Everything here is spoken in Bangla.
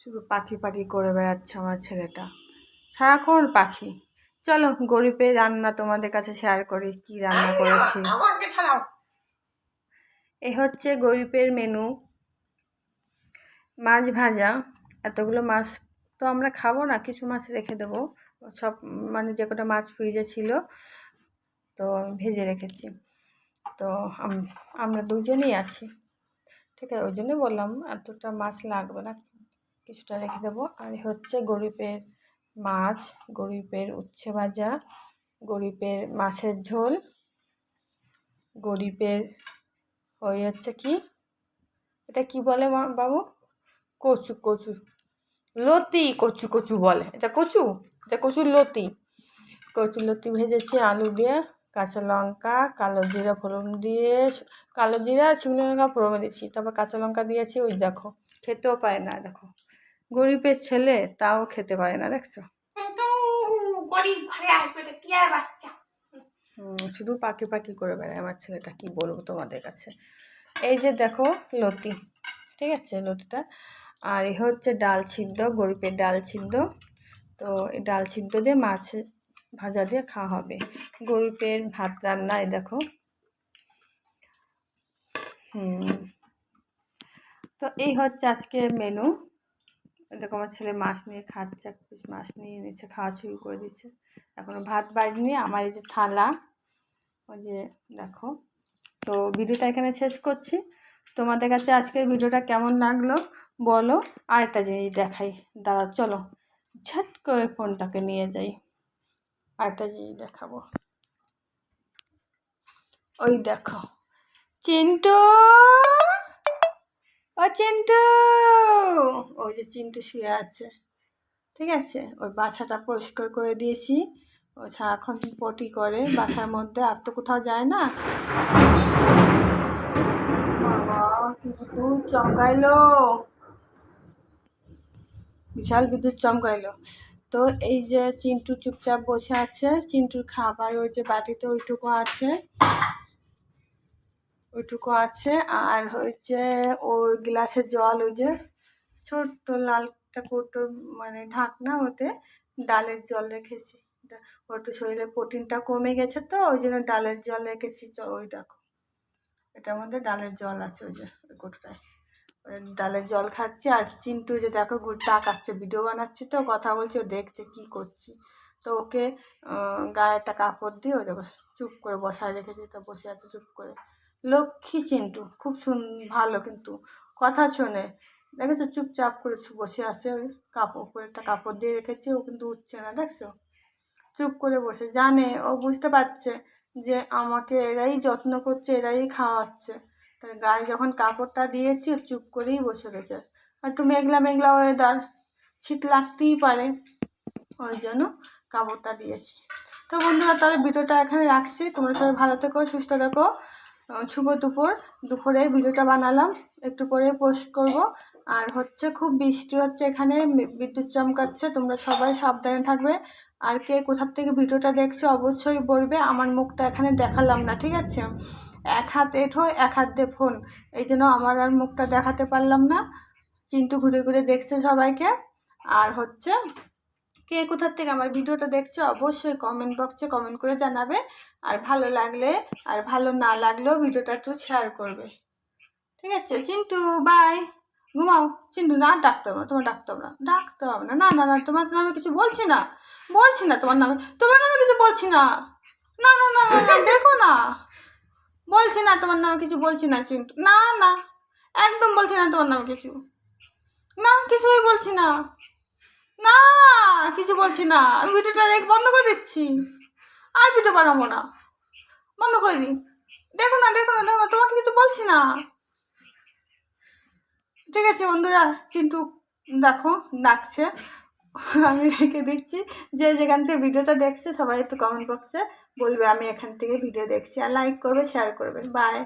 শুধু পাখি পাখি করে বেড়াচ্ছে আমার ছেলেটা। সারাক্ষণ পাখি। চলো গরিবের রান্না তোমাদের কাছে শেয়ার করি কি রান্না করেছি। এ হচ্ছে গরিবের মেনু মাছ ভাজা এতগুলো মাছ তো আমরা খাব না কিছু মাছ রেখে দেবো। সব মানে যে কটা মাছ ফ্রিজে ছিল তো আমি ভেজে রেখেছি। তো আমরা দুজনেই আছি। ঠিক আছে ওই জন্যই বললাম এতটা মাছ লাগবে না, কিছুটা রেখে দেবো। আর হচ্ছে গরিবের মাছ গরিবের উচ্ছে ভাজা গরিবের মাছের ঝোল গরিবের ওই হচ্ছে কি, এটা কি বলে বাবু? কচু কচু, লতি, কচু কচু বলে। এটা কচু? এটা কচুর লতি। কচু লতি ভেজেছি আলু দিয়ে। কাঁচা লঙ্কা কালো জিরা ফোড়ন দিয়ে কালো জিরা আর শুকনো লঙ্কা ফোড়ন দিয়েছি। তারপর কাঁচা লঙ্কা দিয়েছি ওই দেখো খেতেও পায় না দেখো। গরিবের ছেলে তাও খেতে পায় না দেখছ? শুধু পাখি পাখি করে বেড়ায় আমার ছেলেটা কি বলব তোমাদের কাছে? এই যে দেখো লতি ঠিক আছে লতিটা। আর এ হচ্ছে ডাল সিদ্ধ গরিবের ডাল সিদ্ধ। তো এই ডাল সিদ্ধ দিয়ে মাছ ভাজা দিয়ে খাওয়া হবে। গরিবের ভাত রান্না দেখো। তো এই হচ্ছে আজকে মেনু দেখো, আমার ছেলে মাছ নিয়ে খাচ্ছে মাছ নিয়ে নিচ্ছে, খাওয়া শুরু করে দিচ্ছে। এখনও ভাত বাড়িনি, আমার এই যে থালা। ওই যে দেখো। তো ভিডিওটা এখানে শেষ করছি। তোমাদের কাছে আজকের ভিডিওটা কেমন লাগল বলো। আরেকটা জিনিস দেখাই। দাঁড়া চলো। ঝট করে ফোনটাকে নিয়ে যাই। আরেকটা জিনিস দেখাবো। ওই দেখো, চিন্টু! ও চিন্টু! ওই যে চিন্টু শুয়ে আছে, ঠিক আছে? ওই বাসাটা পরিষ্কার করে দিয়েছি। ও সারাক্ষণ পটি করে বাসার মধ্যে, আর তো কোথাও যায় না। বিদ্যুৎ চমকাইলো। বিশাল বিদ্যুৎ চমকাইলো। তো এই যে চিন্টু চুপচাপ বসে আছে, চিন্টুর খাবার ওই যে বাটিতে ওইটুকু আছে ওইটুকু আছে, আর হচ্ছে ওর গ্লাসে জল ওই যে ছোট্ট লালটা কৌটো মানে ঢাকনা ওতে ডালের জল রেখেছি। ওর একটু শরীরে প্রোটিনটা কমে গেছে তো, ওই জন্য ডালের জল রেখেছি। ওই দেখো এটার মধ্যে ডালের জল আছে ওই যে, ওই কৌটোটায়। ডালের জল খাচ্ছে আর চিন্টু যে দেখো তাকাচ্ছে ভিডিও বানাচ্ছি তো, কথা বলছে, ও দেখছে কি করছি। তো ওকে গায়ে একটা কাপড় দিয়ে ওই দেখো চুপ করে বসায় রেখেছি, তো বসে আছে চুপ করে। লক্ষ্মী চিন্টু, খুব সুন ভালো কিন্তু, কথা শোনে। দেখেছ, চুপচাপ করে বসে আছে, ওই কাপড় করে একটা কাপড় দিয়ে রেখেছি, ও কিন্তু উঠছে না, দেখছ? চুপ করে বসে, জানে, ও বুঝতে পারছে যে আমাকে এরাই যত্ন করছে, এরাই খাওয়াচ্ছে। তাই গায়ে যখন কাপড়টা দিয়েছি চুপ করেই বসে রয়েছে আর একটু মেঘলা মেঘলা ওয়েদার শীত লাগতেই পারে, ওই জন্য কাপড়টা দিয়েছি। তো বন্ধুরা, তাহলে ভিডিওটা এখানে রাখছি। তোমরা সবাই ভালো থেকো, সুস্থ থেকো। শুভ দুপুর। দুপুরে ভিডিওটা বানালাম, একটু পরে পোস্ট করব। আর হচ্ছে খুব বৃষ্টি হচ্ছে এখানে বিদ্যুৎ চমকাচ্ছে। তোমরা সবাই সাবধানে থাকবে। আর কে কোথার থেকে ভিডিওটা দেখছ অবশ্যই বলবে। আমার মুখটা এখানে দেখালাম না, ঠিক আছে? এক হাত এঠো এক হাত দিয়ে ফোন। এই জন্য আমার আর মুখটা দেখাতে পারলাম না। চিন্টু ঘুরে ঘুরে দেখছে সবাইকে। আর হচ্ছে, কে কোথার থেকে আমার ভিডিওটা দেখছ অবশ্যই কমেন্ট বক্সে কমেন্ট করে জানাবে। আর ভালো লাগলে আর ভালো না লাগলেও ভিডিওটা একটু শেয়ার করবে। ঠিক আছে, চিন্টু বাই ঘুমাও। চিন্টু, না, ডাকতে হবে না, তোমার ডাকতে হবে না। ডাকতে হবে না না না না, তোমার নামে কিছু বলছি না। বলছি না তোমার নামে। তোমার নামে কিছু বলছি না। না না না না না, দেখো না। বলছি না তোমার নামে কিছু, বলছি না চিন্টু। না না, একদম বলছি না তোমার নামে কিছু। না, কিছুই বলছি না। না, কিছু বলছি না। আমি ভিডিওটা রেখ, বন্ধ করে দিচ্ছি। আর ভিডিও বানাবো না। বন্ধ করে দিই। দেখো না দেখো না দেখো না, তোমাকে কিছু বলছি না। ঠিক আছে বন্ধুরা, চিন্টু দেখো, ডাকছে। আমি রেখে দিচ্ছি। যে যেখান থেকে ভিডিওটা দেখছে সবাই একটু কমেন্ট বক্সে বলবে, আমি এখান থেকে ভিডিও দেখছি। আর লাইক করবে শেয়ার করবে। বাই